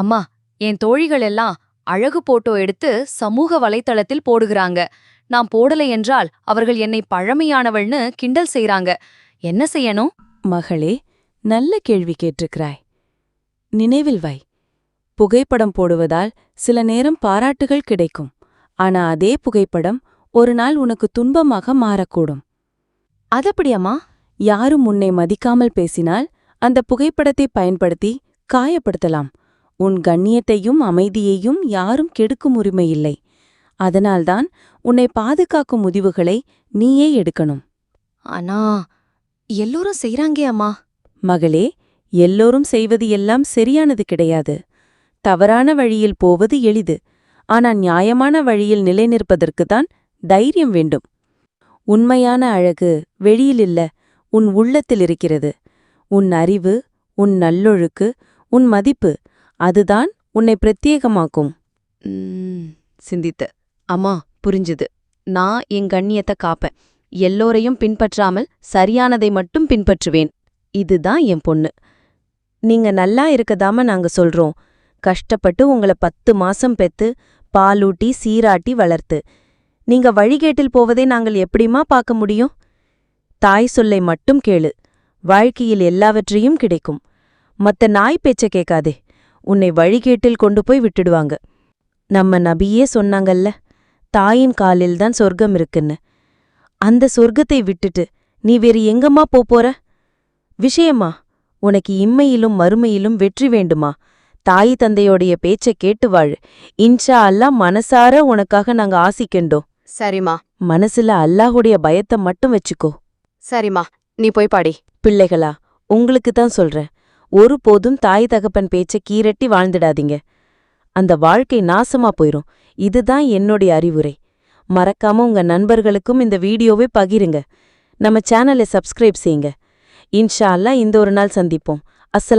அம்மா என் தோழிகள் எல்லாம் அழகு போட்டோ எடுத்து சமூக வலைத்தளத்தில் போடுகிறாங்க. நான் போடலை என்றால் அவர்கள் என்னை பழமையானவள்னு கிண்டல் செய்றாங்க. என்ன செய்யணும்? மகளே நல்ல கேள்வி கேட்டிருக்கிறாய். நினைவில் வை. புகைப்படம் போடுவதால் சில நேரம் பாராட்டுகள் கிடைக்கும். ஆனா அதே புகைப்படம் ஒரு நாள் உனக்கு துன்பமாக மாறக்கூடும். அதப்படி அம்மா. யாரும் உன்னை மதிக்காமல் பேசினால் அந்த புகைப்படத்தை பயன்படுத்தி காயப்படுத்தலாம். உன் கண்ணியத்தையும் அமைதியையும் யாரும் கெடுக்கும் உரிமையில்லை. அதனால்தான் உன்னை பாதுகாக்கும் முடிவுகளை நீயே எடுக்கணும். ஆனா எல்லோரும் செய்றாங்கே அம்மா. மகளே எல்லோரும் செய்வது எல்லாம் சரியானது கிடையாது. தவறான வழியில் போவது எளிது. ஆனா நியாயமான வழியில் நிலைநிற்பதற்குத்தான் தைரியம் வேண்டும். உண்மையான அழகு வெளியில் இல்ல உன் உள்ளத்தில் இருக்கிறது. உன் அறிவு உன் நல்லொழுக்கு உன் மதிப்பு அதுதான் உன்னை பிரத்யேகமாக்கும். சிந்தித்த. அம்மா புரிஞ்சுது. நான் என் கண்ணியத்தை காப்பேன். எல்லோரையும் பின்பற்றாமல் சரியானதை மட்டும் பின்பற்றுவேன். இதுதான் என் பொண்ணு. நீங்க நல்லா இருக்கதாம நாங்க சொல்றோம். கஷ்டப்பட்டு உங்கள பத்து மாசம் பெத்து பாலூட்டி சீராட்டி வளர்த்து. நீங்க வழிகேட்டில் போவதை நாங்கள் எப்படிமா பார்க்க முடியும்? தாய் சொல்லை மட்டும் கேளு. வாழ்க்கையில் எல்லாவற்றையும் கிடைக்கும். மத்த நாய் பேச்ச கேட்காதே. உன்னை வழிகேட்டில் கொண்டு போய் விட்டுடுவாங்க. நம்ம நபியே சொன்னாங்கல்ல தாயின் காலில்தான் சொர்க்கம் இருக்குன்னு. அந்த சொர்க்கத்தை விட்டுட்டு நீ வேறு எங்கம்மா போற விஷயமா உனக்கு இம்மையிலும் மறுமையிலும் வெற்றி வேண்டுமா? தாய் தந்தையோடைய பேச்ச கேட்டு வாழ். இன்ஷா அல்லாஹ் மனசார உனக்காக நாங்க ஆசிக்கண்டோம் சரிம்மா. மனசுல அல்லாஹுடைய பயத்தை மட்டும் வச்சுக்கோ. சரிம்மா நீ போய் பாடி. பிள்ளைகளா உங்களுக்கு தான் சொல்றேன். ஒருபோதும் தாய் தகப்பன் பேச்சை கீரட்டி வாழ்ந்துடாதீங்க. அந்த வாழ்க்கை நாசமா போயிரும். இதுதான் என்னுடைய அறிவுரை. மறக்காம உங்க நண்பர்களுக்கும் இந்த வீடியோவை பகிருங்க. நம்ம சேனலை சப்ஸ்கிரைப் செய்யுங்க. இன்ஷா இந்த ஒரு நாள் சந்திப்போம். அஸ்ஸலாம்